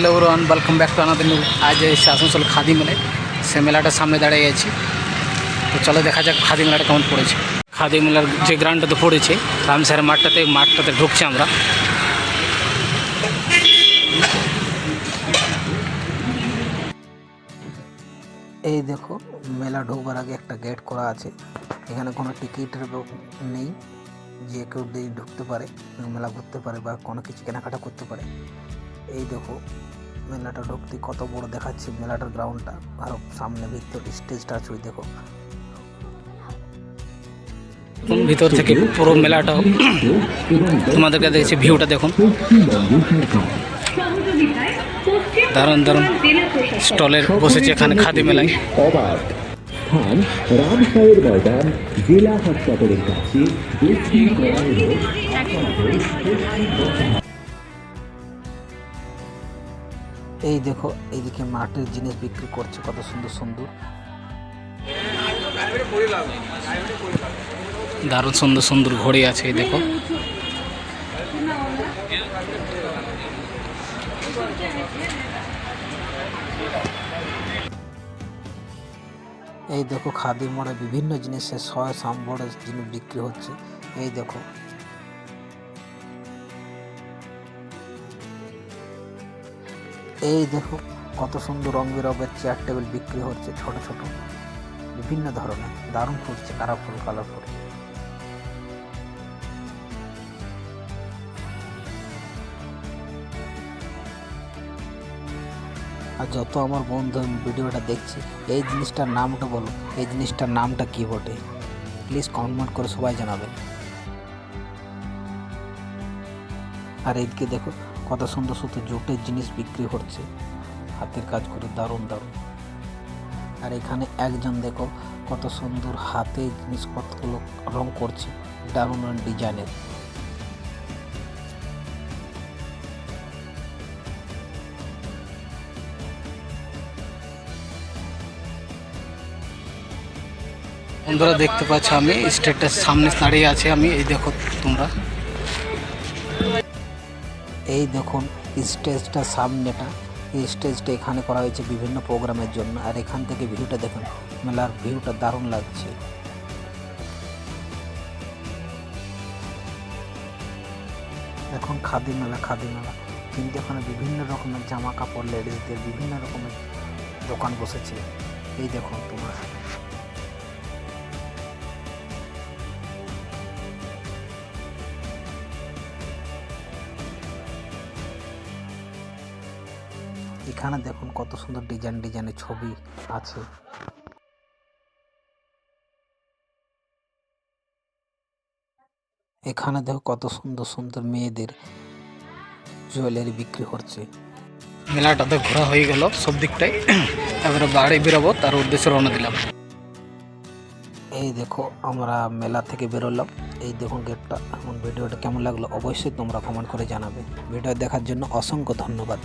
Hello Rohan welcome back to আনাদের আজ এসে আসানসোল খাদি মেলায়। সে মেলাটার সামনে দাঁড়িয়ে গেছি। তো চলো দেখা যাক খাদি মেলাটা কেমন পড়েছে। খাদি মেলার যে গ্রাউন্ডটাতে পড়েছে রামসারের মাঠটাতে মাঠটাতে ঢুকছে আমরা। এই দেখো, মেলা ঢোকবার আগে একটা গেট করা আছে। এখানে কোনো টিকিটের নেই। যে কেউ ঢুকতে পারে, মেলা ঘুরতে পারে বা কোনো কিছু কেনাকাটা করতে পারে। এই দেখো, মেলাটা ঢুকতে কত বড় দেখাচ্ছে মেলাটার গ্রাউন্ডটা আর সামনে ভিতর স্টেজটা আছে, ওই দেখো। ভিতর থেকে পুরো মেলাটা তোমাদেরকে দেখছি ভিউটা দেখুন। দারুণ দারুণ স্টলের বসেছে এখানে খাদি মেলায়। জেলা হাসপাতালের কাছে এই দেখো, এইদিকে মাটির জিনিস বিক্রি করছে, কত সুন্দর সুন্দর। দারুণ সুন্দর সুন্দর ঘড়ি আছে, এই দেখো। এই দেখো খাদি মোড়ে বিভিন্ন জিনিসের ছয় সাম্বরের জিনিস বিক্রি হচ্ছে। এই দেখো এই দেখো, কত সুন্দর রং বেরঙের চেয়ার টেবিল বিক্রি হচ্ছে ছোট ছোট। বিভিন্ন ধরনের, দারুণ ফুটছে কালারফুল কালারফুল আর যত আমার বন্ধু ভিডিওটা দেখছে, এই জিনিসটার নামটা বলো, এই জিনিসটার নামটা কি বটে? প্লিজ কমেন্ট করে সবাই জানাবেন। আর এইদিকে দেখো কত সুন্দর সুন্দর জুটের জিনিস বিক্রি হচ্ছে। হাতের কাজ করে দারুণ দারুণ। আর এখানে একজন দেখো কত সুন্দর হাতে জিনিসপত্রগুলো রং করছে, দারুণ ডিজাইনের। বন্ধুরা দেখতে পাচ্ছ আমি স্টেটটার সামনে দাঁড়িয়ে আছে আমি, এই দেখো তোমরা। এই দেখুন স্টেজটা সামনেটা। এই স্টেজটা এখানে করা হয়েছে বিভিন্ন প্রোগ্রামের জন্য। আর এখান থেকে ভিউটা দেখুন, মেলার ভিউটা দারুণ লাগছে। এখন খাদি মেলা খাদি মেলা। কিন্তু এখানে বিভিন্ন রকমের জামা কাপড় লেডিসদের বিভিন্ন রকমের দোকান বসেছে। এই দেখুন তোমরা। এখানে দেখুন কত সুন্দর ডিজাইন ডিজাইনের ছবি আছে। এখানে দেখো কত সুন্দর সুন্দর মেয়েদের জুয়েলারি বিক্রি হচ্ছে। মেলাটাতে ঘোরা হয়ে গেল সব দিকটাই। এবারে বাড়ি বেরোবো, তার উদ্দেশ্যে রওনা দিলাম। এই দেখো আমরা মেলা থেকে বেরোলাম। এই দেখুন গেটটা এখন ভিডিওটা কেমন লাগল অবশ্যই তোমরা কমেন্ট করে জানাবে। ভিডিও দেখার জন্য অসংখ্য ধন্যবাদ।